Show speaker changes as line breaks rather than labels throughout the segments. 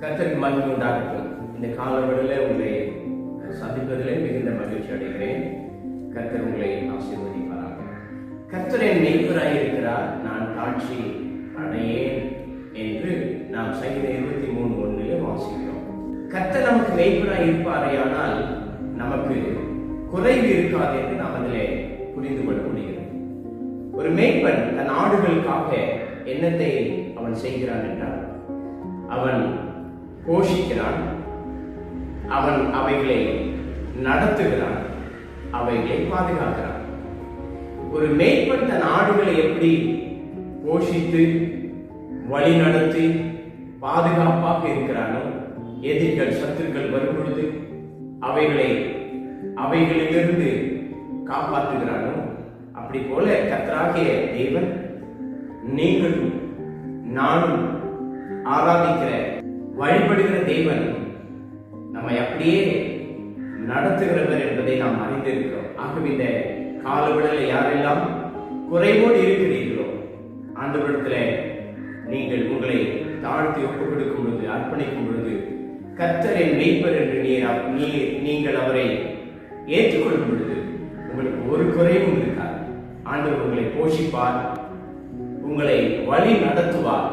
கர்த்தருக்கு மகிழ்ச்சி உண்டாகட்டும். இந்த காலவெளியில் உங்களை சந்திப்பதிலே மிகுந்த மகிழ்ச்சி அடைகிறேன். கர்த்தர் உங்களை ஆசீர்வதிப்பாராக. கர்த்தர் என் மெய்ப்பராய் இருக்கிறார். நான் காட்சி அடையேன் என்று நாம் சங்கீத இருபத்தி மூணு ஒன்றிலே வாசிக்கிறோம். கர்த்தர் நமக்கு மெய்ப்பராய் இருப்பாரேயானால் நமக்கு குறைவு இருக்காது என்று நாம் அதிலே புரிந்து கொள்ள முடிகிறது. ஒரு மேய்ப்பன் தன் ஆடுகளுக்காக என்னத்தை அவன் செய்கிறான் என்றால் அவன் போஷிக்கிறான் அவன் அவைகளை நடத்துகிறான் அவைகளை பாதுகாக்கிறான். ஒரு மேய்ப்பன் தன் ஆடுகளை எப்படி போஷித்து வழி நடத்தி பாதுகாப்பாக இருக்கிறானோ எதிரிகள் சத்துருக்கள் வரும் பொழுது அவைகளை அவைகளிலிருந்து காப்பாற்றுகிறானோ? அப்படி போல கத்தராகிய தேவன் நீங்களும் நானும் ஆராதிக்கிற வழிபடுகிற தேவன் நம்மை அப்படியே நடத்துகிறவர் என்பதை நாம் அறிந்திருக்கிறோம். ஆகவே இந்த காலவிடலில் யாரெல்லாம் குறைவோடு இருக்கிறீர்களோ ஆண்டவரிடத்தில் நீங்கள் உங்களை தாழ்த்தி ஒப்புக் கொடுக்கும் பொழுது அர்ப்பணிக்கும் பொழுது கத்தரின் மெய்ப்பர் என்று நீர் நீ- நீங்கள் அவரை ஏற்றுக்கொள்ளும் பொழுது உங்களுக்கு ஒரு குறைவும் இருக்காது. ஆண்டவர் உங்களை போஷிப்பார் உங்களை வழி நடத்துவார்.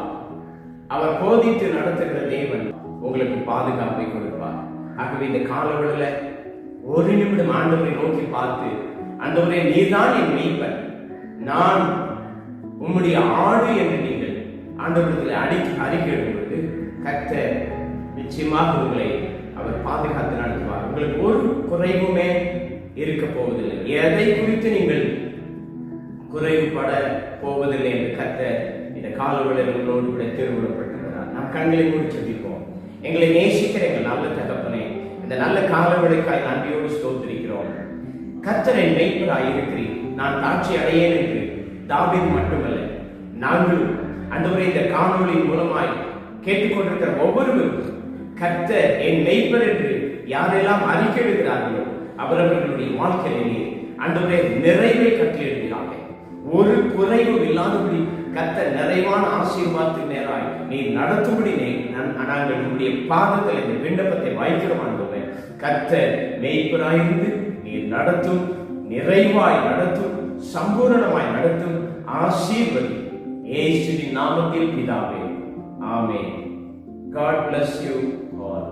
அவர் போதித்து நடத்துகிற தேவன் உங்களுக்கு பாதுகாப்பை கொடுப்பார். ஆகவே இந்த காலவழில ஒரு நிமிடம் ஆண்டவரை நோக்கி பார்த்து ஆண்டவரே நீதான் என் மெய்ப்பன் நான் உம்முடைய ஆடு என்று நீங்கள் ஆண்டவரத்தில் அடி அறிக்கையிடும் பொழுது கத்த நிச்சயமாக உங்களை அவர் பாதுகாத்து நடத்துவார். உங்களுக்கு ஒரு குறைவும் இருக்க போவதில்லை. எதை குறித்து நீங்கள் குறைவுபட போவதில்லை என்று கத்த இந்த காலவெளியில் உங்களோடு கூட திருவிழப்பட்டிருக்கிறார் நாம் கண்களை மூடி சந்திப்போம் எங்களை நேசிக்கிற எங்கள் நல்ல தகப்பனே இந்த நல்ல காலவெளிக்காய் நன்றியோடு ஸ்தோத்திரிக்கிறோம். கத்தரை மெய்ப்பராய் இருக்கிறீர். நான் தாட்சி அடையேன் என்று தாவீது மட்டுமல்ல நாங்களும் அன்றுவரை இந்த காணொளி மூலமாய் கேட்டுக்கொண்டிருக்கிற ஒவ்வொருவரும் கர்த்தர் என் மெய்ப்பர் என்று யாரெல்லாம் அறிக்கையிடுகிறார்களோ அவரவர்களுடைய வாழ்க்கையிலே அன்றுவரை நிறைவை கட்டளையிடுகிறாங்க ஒரு குறைவும் இல்லாதபடி கத்த நிறைவான ஆசீர்வாதத்தின் நேராய் நீ நடத்தும்படி நாங்கள் உங்களுடைய பாதத்தில் இந்த விண்ணப்பத்தை வாய்க்கிறோம் ஆண்டவரே கத்த மெய்ப்பராயிருந்து நீர் நடத்தும் நிறைவாய் நடத்தும் சம்பூரணமாய் நடத்தும் ஆசீர்வதி. ஏசுவின் நாமத்தில் பிதாவே. ஆமே காட் பிளஸ் யூ ஆல்